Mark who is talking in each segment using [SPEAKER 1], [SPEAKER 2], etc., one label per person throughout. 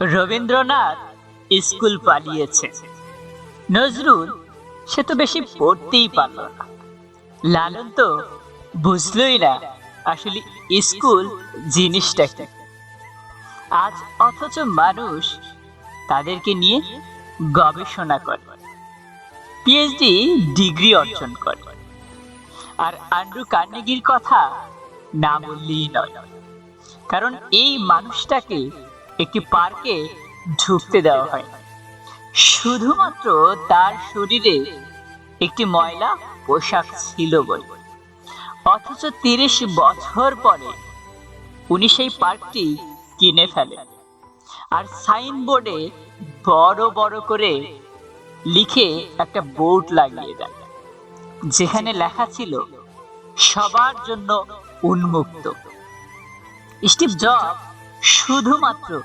[SPEAKER 1] Rabindranath school পালিয়েছে। নজরুল, সে তো বেশি পড়তেই পারল না। লালন তো বুঝলই না আসলে স্কুল জিনিসটা কি। আজ অথচ মানুষ তাদেরকে নিয়ে গবেষণা করে। পিএইচডি ডিগ্রি অর্জন করে। আর আন্ড্রু কার্নেগির কথা না বললেই নয়। কারণ এই মানুষটাকে একটি পার্কে ঢুকতে দেওয়া হয়। শুধুমাত্র তার শরীরে একটি ময়লা পোশাক ছিল বলে। অথচ তিরিশ বছর পরে উনি সেই পার্কটি কিনে ফেলেন। আর সাইনবোর্ডে বড় বড় করে লিখে একটা বোর্ড লাগিয়ে দেন, যেখানে লেখা ছিল, সবার জন্য উন্মুক্ত। স্টিভ জব শুধুমাত্র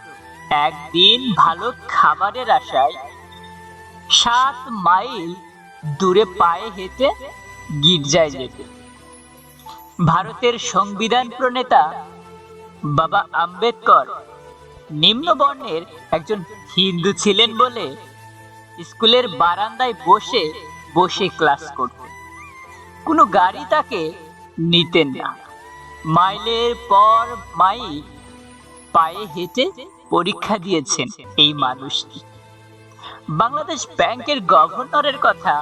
[SPEAKER 1] একদিন ভালো খাবারের আশায় সাত মাইল দূরে পায়ে হেঁটে গির্জায় যেতে। ভারতের সংবিধান প্রণেতা বাবা আম্বেদকর নিম্ন বর্ণের একজন হিন্দু ছিলেন বলে স্কুলের বারান্দায় বসে বসে ক্লাস করতেন। কোনো গাড়ি তাকে নিতেন না। মাইলের পর মাইল পায়ে হেঁটে পরীক্ষা দিয়েছেন এই মানুষটি। বাংলাদেশ ব্যাংকের গভর্নরের কথা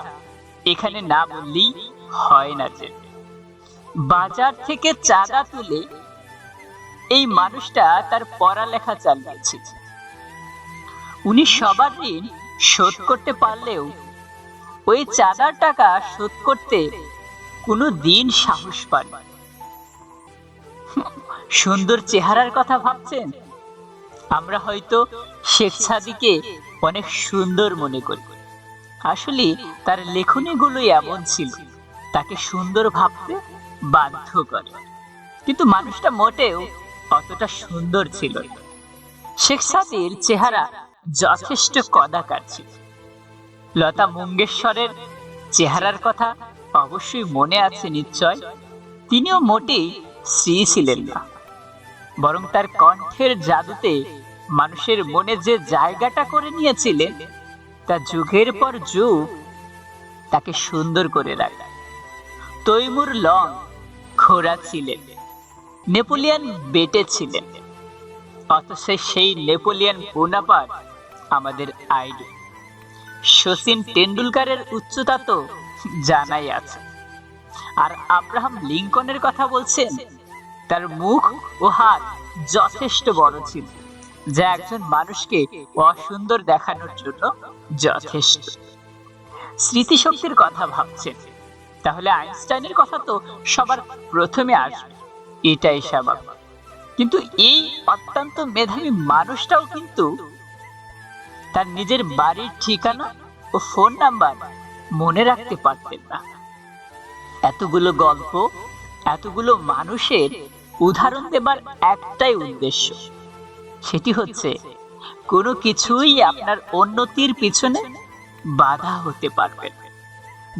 [SPEAKER 1] এখানে না বললেই হয় না যে। বাজার থেকে চাঁদা তুলে এই মানুষটা তার পড়ালেখা চালিয়েছে। উনি সবার ঋণ শোধ করতে পারলেও ওই চাঁদার টাকা শোধ করতে কোনো দিন সাহস পান সুন্দর চেহারার কথা ভাবছেন? আমরা হয়তো শেখ সাদিকে অনেক সুন্দর মনে করি। আসলে তার লেখনীগুলোই এমন ছিল। তাকে সুন্দর ভাবতে বাধ্য করে। কিন্তু মানুষটা মোটেও অতটা সুন্দর ছিল শেখ সাদির চেহারা যথেষ্ট কদাকার ছিল। লতা মঙ্গেশ্বরের চেহারার কথা অবশ্যই মনে আছে নিশ্চয়। তিনিও মোটেই শ্রী ছিলেন না। বরং তার কণ্ঠের জাদুতে মানুষের মনে যে জায়গাটা করে নিয়েছিলেন তা যুগের পর যুগ তাকে সুন্দর করে রাখে। তৈমুর লং খোরা ছিলেন, নেপোলিয়ান বেটে ছিলেন, অথচ সেই নেপোলিয়ান বোনাপাট আমাদের আইডল শচীন টেন্ডুলকারের উচ্চতা তো জানাই আছে। আর আব্রাহাম লিঙ্কনের কথা বলছেন তার মুখ ও হাত যথেষ্ট বড় ছিল, যা একজন মানুষকে অসুন্দর দেখানোর জন্য যথেষ্ট। স্মৃতিশক্তির কথা ভাবছেন। তাহলে আইনস্টাইনের কথা তো সবার প্রথমে আসবে, এটাই স্বাভাবিক। কিন্তু এই অত্যন্ত মেধাবী মানুষটাও কিন্তু তার নিজের বাড়ির ঠিকানা ও ফোন নাম্বার মনে রাখতে পারতেন না। এতগুলো গল্প, এতগুলো মানুষের উদাহরণ দেবার একটাই উদ্দেশ্য। সেটি হচ্ছে, কোনো কিছুই আপনার উন্নতির পিছনে বাধা হতে পারবে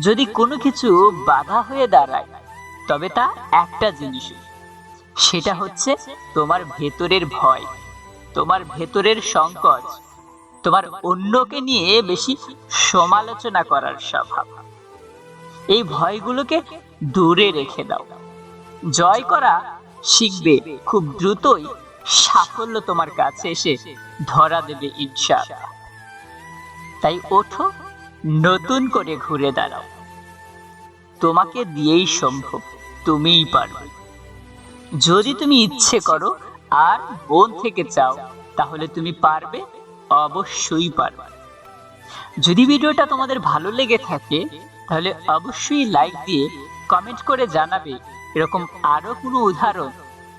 [SPEAKER 1] যদি কোনো কিছু বাধা হয়ে দাঁড়ায়, তবে তা একটা জিনিস। সেটা হচ্ছে তোমার ভেতরের ভয়, তোমার ভেতরের সংকট, তোমার অন্যকে নিয়ে বেশি সমালোচনা করার স্বভাব। এই ভয়গুলোকে দূরে রেখে দাও। জয় করা শিখবে খুব দ্রুতই সাফল্য তোমার কাছে এসে ধরা দেবে ইনশাআল্লাহ তাই ওঠো, নতুন করে ঘুরে দাঁড়াও। তোমাকে দিয়েই সম্ভব, তুমিই পারবে। যদি তুমি ইচ্ছে করো আর বোন থেকে চাও, তাহলে তুমি পারবে, অবশ্যই পারবে। যদি ভিডিওটা তোমাদের ভালো লেগে থাকে, তাহলে অবশ্যই লাইক দিয়ে কমেন্ট করে জানাবে এরকম আরও কোনো উদাহরণ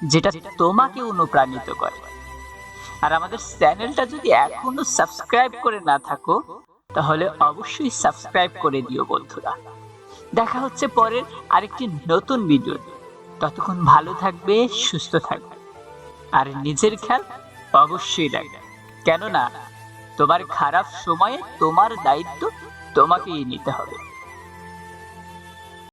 [SPEAKER 1] যেটা তোমাকে অনুপ্রাণিত করে। আর আমাদের চ্যানেলটা যদি এখনও সাবস্ক্রাইব করে না থাকো, তাহলে অবশ্যই সাবস্ক্রাইব করে দিও বন্ধুরা। দেখা হচ্ছে পরের আরেকটি নতুন ভিডিও ততক্ষণ ভালো থাকবে, সুস্থ থাকবে। আর নিজের খেয়াল অবশ্যই রাখবে। কেননা, তোমার খারাপ সময়ে তোমার দায়িত্ব তোমাকেই নিতে হবে।